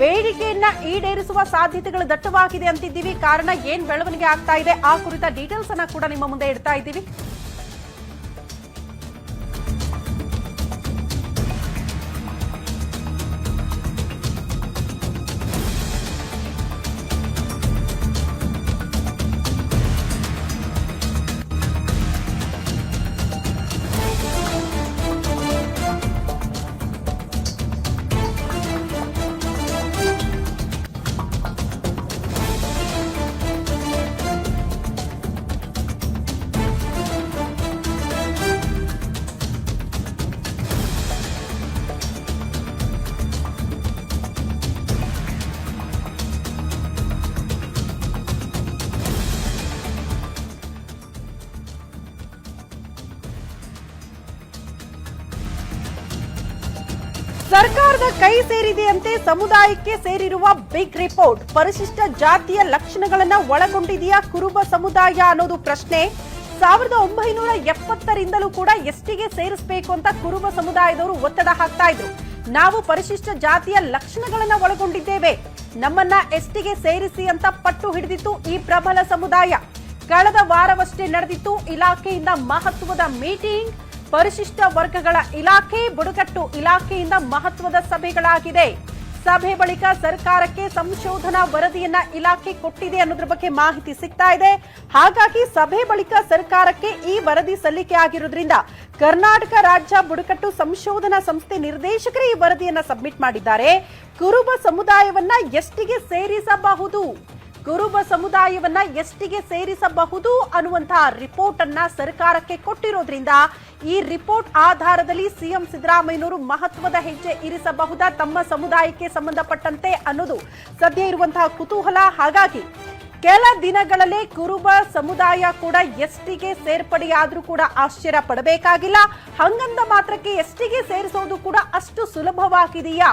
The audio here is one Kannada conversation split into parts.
ಬೇಡಿಕೆಯನ್ನ ಈಡೇರಿಸುವ ಸಾಧ್ಯತೆಗಳು ದಟ್ಟವಾಗಿದೆ ಅಂತಿದ್ದೀವಿ. ಕಾರಣ ಏನ್ ಬೆಳವಣಿಗೆ ಆಗ್ತಾ ಇದೆ? ಆ ಕುರಿತ ಡೀಟೇಲ್ಸ್ ಅನ್ನ ಕೂಡ ನಿಮ್ಮ ಮುಂದೆ ಇಡ್ತಾ ಇದ್ದೀವಿ. ಸರ್ಕಾರದ ಕೈ ಸೇರಿದೆಯಂತೆ ಸಮುದಾಯಕ್ಕೆ ಸೇರಿರುವ ಬಿಗ್ ರಿಪೋರ್ಟ್, ಪರಿಶಿಷ್ಟ ಜಾತಿಯ ಲಕ್ಷಣಗಳನ್ನ ಒಳಗೊಂಡಿದೆಯಾ ಕುರುಬ ಸಮುದಾಯ ಅನ್ನೋದು ಪ್ರಶ್ನೆ. ಸಾವಿರದ ಒಂಬೈನೂರ ಎಪ್ಪತ್ತರಿಂದಲೂ ಕೂಡ ಎಸ್ಟಿಗೆ ಸೇರಿಸಬೇಕು ಅಂತ ಕುರುಬ ಸಮುದಾಯದವರು ಒತ್ತಡ ಹಾಕ್ತಾ ಇದ್ರು. ನಾವು ಪರಿಶಿಷ್ಟ ಜಾತಿಯ ಲಕ್ಷಣಗಳನ್ನ ಒಳಗೊಂಡಿದ್ದೇವೆ. ನಮ್ಮನ್ನ ಎಸ್ಟಿಗೆ ಸೇರಿಸಿ ಅಂತ ಪಟ್ಟು ಹಿಡಿದಿತ್ತು ಈ ಪ್ರಬಲ ಸಮುದಾಯ. ಕಳೆದ ವಾರವಷ್ಟೇ ನಡೆದಿತ್ತು ಇಲಾಖೆಯಿಂದ ಮಹತ್ವದ ಮೀಟಿಂಗ್. ಪರಿಶಿಷ್ಟ ವರ್ಗಗಳ ಇಲಾಖೆ ಬುಡಕಟ್ಟು ಇಲಾಖೆಯಿಂದ ಮಹತ್ವದ ಸಭೆಗಳಾಗಿದೆ. ಸಭೆ ಬಳಿಕ ಸರ್ಕಾರಕ್ಕೆ ಸಂಶೋಧನಾ ವರದಿಯನ್ನ ಇಲಾಖೆ ಕೊಟ್ಟಿದೆ ಅನ್ನೋದ್ರ ಬಗ್ಗೆ ಮಾಹಿತಿ ಸಿಗ್ತಾ ಇದೆ. ಹಾಗಾಗಿ ಸಭೆ ಬಳಿಕ ಸರ್ಕಾರಕ್ಕೆ ಈ ವರದಿ ಸಲ್ಲಿಕೆ ಆಗಿರೋದ್ರಿಂದ ಕರ್ನಾಟಕ ರಾಜ್ಯ ಬುಡಕಟ್ಟು ಸಂಶೋಧನಾ ಸಂಸ್ಥೆ ನಿರ್ದೇಶಕರೇ ಈ ವರದಿಯನ್ನ ಸಬ್ಮಿಟ್ ಮಾಡಿದ್ದಾರೆ. ಕುರುಬ ಸಮುದಾಯವನ್ನ ಎಷ್ಟಿಗೆ ಸೇರಿಸಬಹುದು? ಕುರುಬ ಸಮುದಾಯವನ್ನ ಎಷ್ಟಿಗೆ ಸೇರಿಸಬಹುದು ಅನ್ನುವಂತಹ ರಿಪೋರ್ಟ್ ಅನ್ನ ಸರ್ಕಾರಕ್ಕೆ ಕೊಟ್ಟಿರೋದ್ರಿಂದ ಈ ರಿಪೋರ್ಟ್ ಆಧಾರದಲ್ಲಿ ಸಿಎಂ ಸಿದ್ದರಾಮಯ್ಯನವರು ಮಹತ್ವದ ಹೆಜ್ಜೆ ಇರಿಸಬಹುದಾ, ತಮ್ಮ ಸಮುದಾಯಕ್ಕೆ ಸಂಬಂಧಪಟ್ಟಂತೆ ಅನ್ನೋದು ಸದ್ಯ ಇರುವಂತಹ ಕುತೂಹಲ. ಹಾಗಾಗಿ ಕೆಲ ದಿನಗಳಲ್ಲೇ ಕುರುಬ ಸಮುದಾಯ ಕೂಡ ಎಸ್ಟಿಗೆ ಸೇರ್ಪಡೆಯಾದ್ರೂ ಕೂಡ ಆಶ್ಚರ್ಯ ಪಡಬೇಕಾಗಿಲ್ಲ. ಹಂಗಂದ ಮಾತ್ರಕ್ಕೆ ಎಸ್ಟಿಗೆ ಸೇರಿಸೋದು ಕೂಡ ಅಷ್ಟು ಸುಲಭವಾಗಿದೆಯಾ?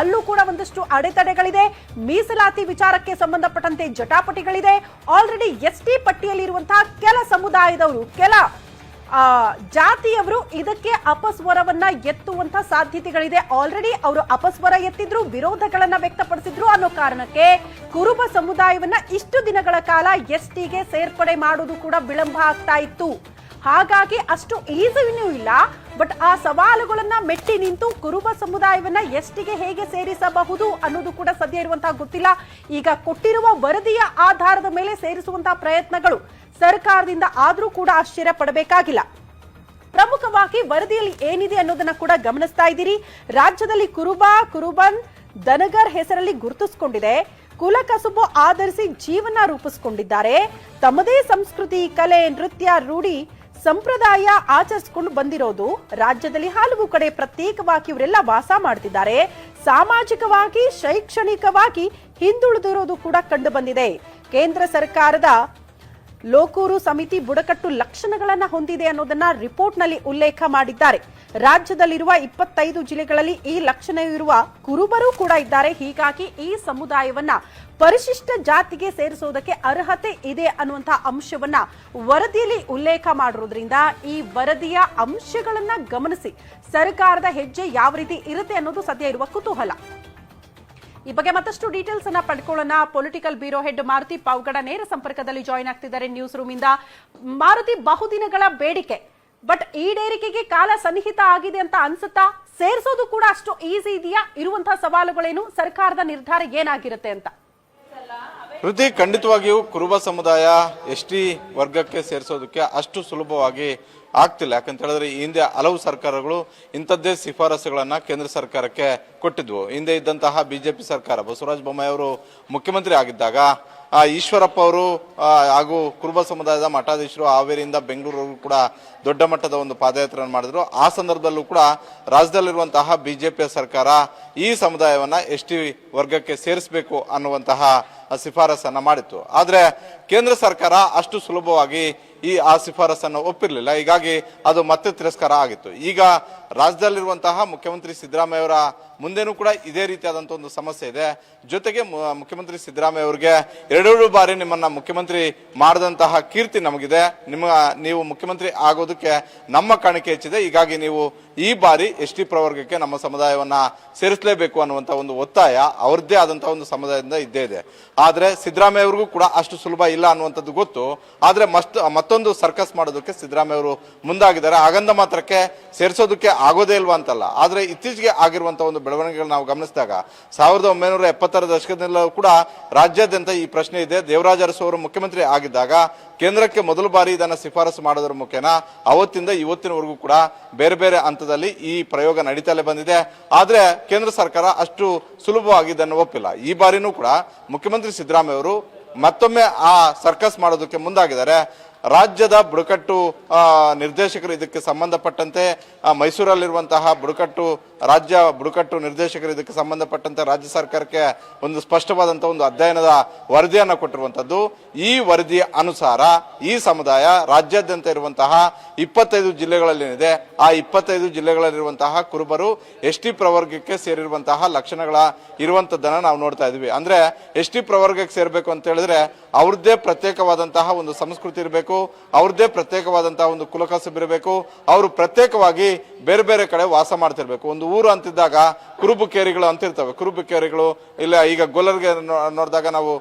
ಅಲ್ಲೂ ಕೂಡ ಒಂದಷ್ಟು ಅಡೆತಡೆಗಳಿದೆ. ಮೀಸಲಾತಿ ವಿಚಾರಕ್ಕೆ ಸಂಬಂಧಪಟ್ಟಂತೆ ಜಟಾಪಟಿಗಳಿದೆ. ಆಲ್ರೆಡಿ ಎಸ್ ಟಿ ಪಟ್ಟಿಯಲ್ಲಿರುವಂತಹ ಕೆಲ ಸಮುದಾಯದವರು, ಕೆಲ ಜಾತಿಯವರು ಇದಕ್ಕೆ ಅಪಸ್ವರವನ್ನ ಎತ್ತುವಂತ ಸಾಧ್ಯತೆಗಳಿದೆ. ಆಲ್ರೆಡಿ ಅವರು ಅಪಸ್ವರ ಎತ್ತಿದ್ರು, ವಿರೋಧಗಳನ್ನ ವ್ಯಕ್ತಪಡಿಸಿದ್ರು ಅನ್ನೋ ಕಾರಣಕ್ಕೆ ಕುರುಬ ಸಮುದಾಯವನ್ನ ಇಷ್ಟು ದಿನಗಳ ಕಾಲ ಎಸ್ ಟಿಗೆ ಸೇರ್ಪಡೆ ಮಾಡುವುದು ಕೂಡ ವಿಳಂಬ ಆಗ್ತಾ ಇತ್ತು. ಹಾಗಾಗಿ ಅಷ್ಟು ಈಸಿನೂ ಇಲ್ಲ. ಬಟ್ ಆ ಸವಾಲುಗಳನ್ನ ಮೆಟ್ಟಿ ನಿಂತು ಕುರುಬ ಸಮುದಾಯವನ್ನ ಎಷ್ಟಿಗೆ ಹೇಗೆ ಸೇರಿಸಬಹುದು ಅನ್ನೋದು ಕೂಡ ಸದ್ಯ ಇರುವಂತಹ ಗೊತ್ತಿಲ್ಲ. ಈಗ ಕೊಟ್ಟಿರುವ ವರದಿಯ ಆಧಾರದ ಮೇಲೆ ಸೇರಿಸುವಂತಹ ಪ್ರಯತ್ನಗಳು ಸರ್ಕಾರದಿಂದ ಆದರೂ ಕೂಡ ಆಶ್ಚರ್ಯ ಪಡಬೇಕಾಗಿಲ್ಲ. ಪ್ರಮುಖವಾಗಿ ವರದಿಯಲ್ಲಿ ಏನಿದೆ ಅನ್ನೋದನ್ನ ಕೂಡ ಗಮನಿಸ್ತಾ ಇದ್ದೀರಿ. ರಾಜ್ಯದಲ್ಲಿ ಕುರುಬ, ಕುರುಬನ್ ದನಗರ್ ಹೆಸರಲ್ಲಿ ಗುರುತಿಸಿಕೊಂಡಿದೆ. ಕುಲ ಕಸುಬು ಆಧರಿಸಿ ಜೀವನ ರೂಪಿಸಿಕೊಂಡಿದ್ದಾರೆ. ತಮ್ಮದೇ ಸಂಸ್ಕೃತಿ, ಕಲೆ, ನೃತ್ಯ ರೂಢಿ ಸಂಪ್ರದಾಯ ಆಚರಿಸಿಕೊಂಡು ಬಂದಿರೋದು ರಾಜ್ಯದಲ್ಲಿ ಹಲವು ಕಡೆ ಪ್ರತ್ಯೇಕವಾಗಿ ಇವರೆಲ್ಲ ವಾಸ ಮಾಡ್ತಿದ್ದಾರೆ. ಸಾಮಾಜಿಕವಾಗಿ, ಶೈಕ್ಷಣಿಕವಾಗಿ ಹಿಂದುಳಿದಿರೋದು ಕೂಡ ಕಂಡು ಬಂದಿದೆ. ಕೇಂದ್ರ ಸರ್ಕಾರದ ಲೋಕೂರು ಸಮಿತಿ ಬುಡಕಟ್ಟು ಲಕ್ಷಣಗಳನ್ನ ಹೊಂದಿದೆ ಅನ್ನೋದನ್ನ ರಿಪೋರ್ಟ್ನಲ್ಲಿ ಉಲ್ಲೇಖ ಮಾಡಿದ್ದಾರೆ. ರಾಜ್ಯದಲ್ಲಿರುವ ಇಪ್ಪತ್ತೈದು ಜಿಲ್ಲೆಗಳಲ್ಲಿ ಈ ಲಕ್ಷಣ ಇರುವ ಕುರುಬರು ಕೂಡ ಇದ್ದಾರೆ. ಹೀಗಾಗಿ ಈ ಸಮುದಾಯವನ್ನ ಪರಿಶಿಷ್ಟ ಜಾತಿಗೆ ಸೇರಿಸುವುದಕ್ಕೆ ಅರ್ಹತೆ ಇದೆ ಅನ್ನುವಂತಹ ಅಂಶವನ್ನ ವರದಿಯಲ್ಲಿ ಉಲ್ಲೇಖ ಮಾಡಿರೋದ್ರಿಂದ ಈ ವರದಿಯ ಅಂಶಗಳನ್ನ ಗಮನಿಸಿ ಸರ್ಕಾರದ ಹೆಜ್ಜೆ ಯಾವ ರೀತಿ ಇರುತ್ತೆ ಅನ್ನೋದು ಸದ್ಯ ಇರುವ ಕುತೂಹಲ. ಈ ಬಗ್ಗೆ ಮತ್ತಷ್ಟು ಡೀಟೇಲ್ಸ್ ಅನ್ನ ಪಡ್ಕೊಳ್ಳೋಣ. Political bureau head Maruti Pavagada ನೇರ ಸಂಪರ್ಕದಲ್ಲಿ ಜಾಯಿನ್ ಆಗ್ತಿದ್ದಾರೆ. ನ್ಯೂಸ್ ರೂಮ್ ಇಂದ ಮಾರುತಿ ಬಹುದಿನಗಳ ಬೇಡಿಕೆ. ಬಟ್ ಈಡೇರಿಕೆಗೆ ಕಾಲ ಸನ್ನಿಹಿತ ಆಗಿದೆ ಅಂತ ಅನ್ಸುತ್ತಾ? ಸೇರಿಸೋದು ಕೂಡ ಅಷ್ಟು ಈಸಿ ಇದೆಯಾ? ಇರುವಂತಹ ಸವಾಲುಗಳೇನು? ಸರ್ಕಾರದ ನಿರ್ಧಾರ ಏನಾಗಿರುತ್ತೆ ಅಂತ? ಕೃತಿ ಖಂಡಿತವಾಗಿಯೂ ಕುರುಬ ಸಮುದಾಯ ಎಸ್ ಟಿ ವರ್ಗಕ್ಕೆ ಸೇರಿಸೋದಕ್ಕೆ ಅಷ್ಟು ಸುಲಭವಾಗಿ ಆಗ್ತಿಲ್ಲ. ಯಾಕಂತ ಹೇಳಿದ್ರೆ ಈ ಹಿಂದೆ ಹಲವು ಸರ್ಕಾರಗಳು ಇಂಥದ್ದೇ ಶಿಫಾರಸುಗಳನ್ನು ಕೇಂದ್ರ ಸರ್ಕಾರಕ್ಕೆ ಕೊಟ್ಟಿದ್ವು. ಹಿಂದೆ ಇದ್ದಂತಹ ಬಿಜೆಪಿ ಸರ್ಕಾರ ಬಸವರಾಜ ಬೊಮ್ಮಾಯಿ ಅವರು ಮುಖ್ಯಮಂತ್ರಿ ಆಗಿದ್ದಾಗ ಈಶ್ವರಪ್ಪ ಅವರು ಹಾಗೂ ಕುರುಬ ಸಮುದಾಯದ ಮಠಾಧೀಶರು ಹಾವೇರಿಯಿಂದ ಬೆಂಗಳೂರು ಕೂಡ ದೊಡ್ಡ ಮಟ್ಟದ ಒಂದು ಪಾದಯಾತ್ರೆಯನ್ನು ಮಾಡಿದ್ರು. ಆ ಸಂದರ್ಭದಲ್ಲೂ ಕೂಡ ರಾಜ್ಯದಲ್ಲಿರುವಂತಹ ಬಿಜೆಪಿಯ ಸರ್ಕಾರ ಈ ಸಮುದಾಯವನ್ನ ಎಸ್ ಟಿ ವರ್ಗಕ್ಕೆ ಸೇರಿಸಬೇಕು ಅನ್ನುವಂತಹ ಶಿಫಾರಸನ್ನ ಮಾಡಿತ್ತು. ಆದರೆ ಕೇಂದ್ರ ಸರ್ಕಾರ ಅಷ್ಟು ಸುಲಭವಾಗಿ ಈ ಆ ಶಿಫಾರಸನ್ನು ಒಪ್ಪಿರಲಿಲ್ಲ. ಹೀಗಾಗಿ ಅದು ಮತ್ತೆ ತಿರಸ್ಕಾರ ಆಗಿತ್ತು. ಈಗ ರಾಜ್ಯದಲ್ಲಿರುವಂತಹ ಮುಖ್ಯಮಂತ್ರಿ ಸಿದ್ದರಾಮಯ್ಯ ಅವರ ಮುಂದೆನೂ ಕೂಡ ಇದೇ ರೀತಿಯಾದಂಥ ಒಂದು ಸಮಸ್ಯೆ ಇದೆ. ಜೊತೆಗೆ ಮುಖ್ಯಮಂತ್ರಿ ಸಿದ್ದರಾಮಯ್ಯ ಅವರಿಗೆ ಎರಡೆರಡು ಬಾರಿ ನಿಮ್ಮನ್ನ ಮುಖ್ಯಮಂತ್ರಿ ಮಾಡಿದಂತಹ ಕೀರ್ತಿ ನಮಗಿದೆ. ನಿಮ್ಮ, ನೀವು ಮುಖ್ಯಮಂತ್ರಿ ಆಗೋದಕ್ಕೆ ನಮ್ಮ ಕಾಣಿಕೆ ಹೆಚ್ಚಿದೆ. ಹೀಗಾಗಿ ನೀವು ಈ ಬಾರಿ ಎಸ್ ಟಿ ಪ್ರವರ್ಗಕ್ಕೆ ನಮ್ಮ ಸಮುದಾಯವನ್ನ ಸೇರಿಸಲೇಬೇಕು ಅನ್ನುವಂಥ ಒಂದು ಒತ್ತಾಯ ಅವ್ರದ್ದೇ ಆದಂಥ ಒಂದು ಸಮುದಾಯದಿಂದ ಇದ್ದೇ ಇದೆ. ಆದರೆ ಸಿದ್ದರಾಮಯ್ಯ ಅವ್ರಿಗೂ ಕೂಡ ಅಷ್ಟು ಸುಲಭ ಇಲ್ಲ ಅನ್ನುವಂಥದ್ದು ಗೊತ್ತು. ಆದರೆ ಮಸ್ತ್ ಮತ್ತೊಂದು ಸರ್ಕಸ್ ಮಾಡೋದಕ್ಕೆ ಸಿದ್ದರಾಮಯ್ಯ ಅವರು ಮುಂದಾಗಿದ್ದಾರೆ. ಆಗಂದ ಮಾತ್ರಕ್ಕೆ ಸೇರಿಸೋದಕ್ಕೆ ಆಗೋದೇ ಇಲ್ವಾ ಅಂತಲ್ಲ. ಆದರೆ ಇತ್ತೀಚೆಗೆ ಆಗಿರುವಂಥ ಒಂದು ಬೆಳವಣಿಗೆಗಳು ನಾವು ಗಮನಿಸಿದಾಗ ಸಾವಿರದ ಒಂಬೈನೂರ ಎಪ್ಪತ್ತರ ದಶಕದಿಂದಲೂ ಕೂಡ ರಾಜ್ಯಾದ್ಯಂತ ಈ ಪ್ರಶ್ನೆ ಇದೆ. ದೇವರಾಜ ಅರಸು ಅವರು ಮುಖ್ಯಮಂತ್ರಿ ಆಗಿದ್ದಾಗ ಕೇಂದ್ರಕ್ಕೆ ಮೊದಲ ಬಾರಿ ಇದನ್ನು ಶಿಫಾರಸು ಮಾಡೋದ್ರ ಮುಖೇನ ಅವತ್ತಿಂದ ಇವತ್ತಿನವರೆಗೂ ಕೂಡ ಬೇರೆ ಬೇರೆ ಹಂತದಲ್ಲಿ ಈ ಪ್ರಯೋಗ ನಡೀತಲೇ ಬಂದಿದೆ. ಆದರೆ ಕೇಂದ್ರ ಸರ್ಕಾರ ಅಷ್ಟು ಸುಲಭವಾಗಿ ಇದನ್ನು ಒಪ್ಪಿಲ್ಲ. ಈ ಬಾರಿನೂ ಕೂಡ ಮುಖ್ಯಮಂತ್ರಿ ಸಿದ್ದರಾಮಯ್ಯ ಅವರು ಮತ್ತೊಮ್ಮೆ ಆ ಸರ್ಕಸ್ ಮಾಡೋದಕ್ಕೆ ಮುಂದಾಗಿದ್ದಾರೆ. ರಾಜ್ಯದ ಬುಡಕಟ್ಟು ನಿರ್ದೇಶಕರು ಇದಕ್ಕೆ ಸಂಬಂಧಪಟ್ಟಂತೆ ಮೈಸೂರಲ್ಲಿರುವಂತಹ ಬುಡಕಟ್ಟು ರಾಜ್ಯ ಬುಡಕಟ್ಟು ನಿರ್ದೇಶಕರು ಇದಕ್ಕೆ ಸಂಬಂಧಪಟ್ಟಂತೆ ರಾಜ್ಯ ಸರ್ಕಾರಕ್ಕೆ ಒಂದು ಸ್ಪಷ್ಟವಾದಂಥ ಒಂದು ಅಧ್ಯಯನದ ವರದಿಯನ್ನು ಕೊಟ್ಟಿರುವಂತದ್ದು. ಈ ವರದಿಯ ಅನುಸಾರ ಈ ಸಮುದಾಯ ರಾಜ್ಯಾದ್ಯಂತ ಇರುವಂತಹ ಇಪ್ಪತ್ತೈದು ಜಿಲ್ಲೆಗಳಲ್ಲೇನಿದೆ, ಆ ಇಪ್ಪತ್ತೈದು ಜಿಲ್ಲೆಗಳಲ್ಲಿರುವಂತಹ ಕುರುಬರು ಎಸ್ ಟಿ ಪ್ರವರ್ಗಕ್ಕೆ ಸೇರಿರುವಂತಹ ಲಕ್ಷಣಗಳ ಇರುವಂಥದ್ದನ್ನು ನಾವು ನೋಡ್ತಾ ಇದ್ದೀವಿ. ಅಂದ್ರೆ ಎಸ್ ಟಿ ಪ್ರವರ್ಗಕ್ಕೆ ಸೇರಬೇಕು ಅಂತ ಹೇಳಿದ್ರೆ ಅವ್ರದ್ದೇ ಪ್ರತ್ಯೇಕವಾದಂತಹ ಒಂದು ಸಂಸ್ಕೃತಿ ಇರಬೇಕು, ಅವ್ರದ್ದೇ ಪ್ರತ್ಯೇಕವಾದಂತಹ ಒಂದು ಕುಲಕಸಬಿರಬೇಕು ಅವರು ಪ್ರತ್ಯೇಕವಾಗಿ ಬೇರೆ ಬೇರೆ ಕಡೆ ವಾಸ ಮಾಡ್ತಿರ್ಬೇಕು. ಒಂದು ಊರು ಅಂತಿದ್ದಾಗ ಕುರುಬು ಕೇರಿಗಳು ಅಂತ ಇರ್ತವೆ. ಕುರುಬು ಕೇರಿಗಳು ಇಲ್ಲ ಈಗ ಗೊಲ್ಲರ್ಗೆ ನೋಡಿದಾಗ ನಾವು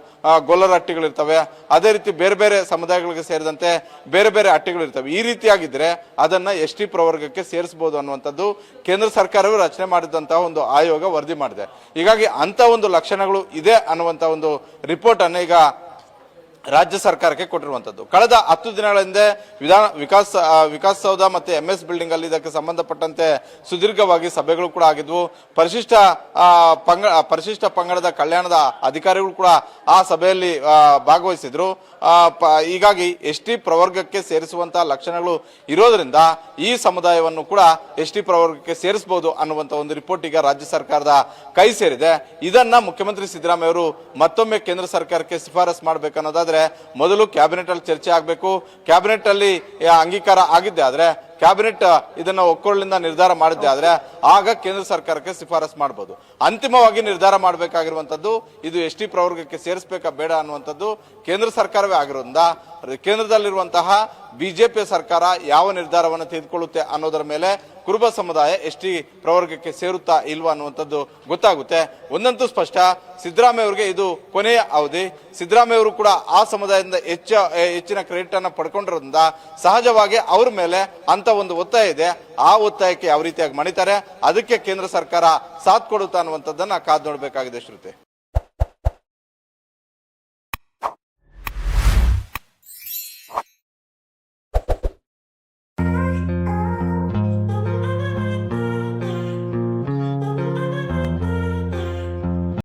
ಗೊಲ್ಲರ ಹಟ್ಟಿಗಳಿರ್ತವೆ. ಅದೇ ರೀತಿ ಬೇರೆ ಬೇರೆ ಸಮುದಾಯಗಳಿಗೆ ಸೇರಿದಂತೆ ಬೇರೆ ಬೇರೆ ಹಟ್ಟಿಗಳು ಇರ್ತವೆ. ಈ ರೀತಿಯಾಗಿದ್ದರೆ ಅದನ್ನ ಎಸ್ ಟಿ ಪ್ರವರ್ಗಕ್ಕೆ ಸೇರಿಸಬಹುದು ಅನ್ನುವಂಥದ್ದು ಕೇಂದ್ರ ಸರ್ಕಾರವು ರಚನೆ ಮಾಡಿದಂತಹ ಒಂದು ಆಯೋಗ ವರದಿ ಮಾಡಿದೆ. ಹೀಗಾಗಿ ಅಂಥ ಒಂದು ಲಕ್ಷಣಗಳು ಇದೆ ಅನ್ನುವಂತ ಒಂದು ರಿಪೋರ್ಟ್ ಅನ್ನ ಈಗ ರಾಜ್ಯ ಸರ್ಕಾರಕ್ಕೆ ಕೊಟ್ಟಿರುವಂತದ್ದು. ಕಳೆದ ಹತ್ತು ದಿನಗಳ ಹಿಂದೆ ವಿಧಾನ, ವಿಕಾಸ್ ವಿಕಾಸಸೌಧ ವಿಕಾಸ್ ಸೌಧ ಮತ್ತೆ ಎಂ ಎಸ್ ಬಿಲ್ಡಿಂಗ್ ಅಲ್ಲಿ ಇದಕ್ಕೆ ಸಂಬಂಧಪಟ್ಟಂತೆ ಸುದೀರ್ಘವಾಗಿ ಸಭೆಗಳು ಕೂಡ ಆಗಿದ್ವು. ಪರಿಶಿಷ್ಟ ಪಂಗ, ಪರಿಶಿಷ್ಟ ಪಂಗಡದ ಕಲ್ಯಾಣದ ಅಧಿಕಾರಿಗಳು ಕೂಡ ಆ ಸಭೆಯಲ್ಲಿ ಭಾಗವಹಿಸಿದ್ರು. ಹೀಗಾಗಿ ಎಸ್ ಟಿ ಪ್ರವರ್ಗಕ್ಕೆ ಸೇರಿಸುವಂತಹ ಲಕ್ಷಣಗಳು ಇರೋದ್ರಿಂದ ಈ ಸಮುದಾಯವನ್ನು ಕೂಡ ಎಸ್ ಟಿ ಪ್ರವರ್ಗಕ್ಕೆ ಸೇರಿಸಬಹುದು ಅನ್ನುವಂತ ಒಂದು ರಿಪೋರ್ಟ್ ಈಗ ರಾಜ್ಯ ಸರ್ಕಾರದ ಕೈ ಸೇರಿದೆ. ಇದನ್ನ ಮುಖ್ಯಮಂತ್ರಿ ಸಿದ್ದರಾಮಯ್ಯ ಅವರು ಮತ್ತೊಮ್ಮೆ ಕೇಂದ್ರ ಸರ್ಕಾರಕ್ಕೆ ಶಿಫಾರಸ್ ಮಾಡಬೇಕನ್ನೋದಾದ್ರೆ ಮೊದಲು ಕ್ಯಾಬಿನೆಟ್ ಅಲ್ಲಿ ಚರ್ಚೆ ಆಗಬೇಕು. ಕ್ಯಾಬಿನೆಟ್ ಅಲ್ಲಿ ಅಂಗೀಕಾರ ಆಗಿದ್ದೆ ಆದ್ರೆ ಕ್ಯಾಬಿನೆಟ್ ಇದನ್ನ ಒಕ್ಕೊಳ್ಳಿಂದ ನಿರ್ಧಾರ ಮಾಡಿದ್ದೆ ಆದ್ರೆ ಆಗ ಕೇಂದ್ರ ಸರ್ಕಾರಕ್ಕೆ ಶಿಫಾರಸ್ ಮಾಡಬಹುದು ಅಂತಿಮವಾಗಿ ನಿರ್ಧಾರ ಮಾಡಬೇಕಾಗಿರುವಂತದ್ದು ಇದು ಎಸ್ ಟಿ ಪ್ರವರ್ಗಕ್ಕೆ ಸೇರಿಸಬೇಕಾ ಬೇಡ ಅನ್ನುವಂಥದ್ದು ಕೇಂದ್ರ ಸರ್ಕಾರವೇ ಆಗಿರೋದ್ರಿಂದ ಕೇಂದ್ರದಲ್ಲಿರುವಂತಹ ಬಿಜೆಪಿ ಸರ್ಕಾರ ಯಾವ ನಿರ್ಧಾರವನ್ನು ತೆಗೆದುಕೊಳ್ಳುತ್ತೆ ಅನ್ನೋದರ ಮೇಲೆ ಕುರುಬ ಸಮುದಾಯ ಎಸ್ ಟಿ ಪ್ರವರ್ಗಕ್ಕೆ ಸೇರುತ್ತಾ ಇಲ್ವಾ ಅನ್ನುವಂಥದ್ದು ಗೊತ್ತಾಗುತ್ತೆ. ಒಂದಂತೂ ಸ್ಪಷ್ಟ, ಸಿದ್ದರಾಮಯ್ಯ ಅವರಿಗೆ ಇದು ಕೊನೆಯ ಅವಧಿ. ಸಿದ್ದರಾಮಯ್ಯ ಅವರು ಕೂಡ ಆ ಸಮುದಾಯದಿಂದ ಹೆಚ್ಚು ಹೆಚ್ಚಿನ ಕ್ರೆಡಿಟ್ ಅನ್ನು ಪಡ್ಕೊಂಡಿರೋದ್ರಿಂದ ಸಹಜವಾಗಿ ಅವ್ರ ಮೇಲೆ ಅಂತ ಒಂದು ಒತ್ತಾಯ ಇದೆ. ಆ ಒತ್ತಾಯಕ್ಕೆ ಯಾವ ರೀತಿಯಾಗಿ ಮಣಿತಾರೆ, ಅದಕ್ಕೆ ಕೇಂದ್ರ ಸರ್ಕಾರ ಸಾಥ್ ಕೊಡುತ್ತಾ ಅನ್ನುವಂಥದ್ದನ್ನ ಕಾದ್ ನೋಡಬೇಕಾಗಿದೆ ಶ್ರುತಿ.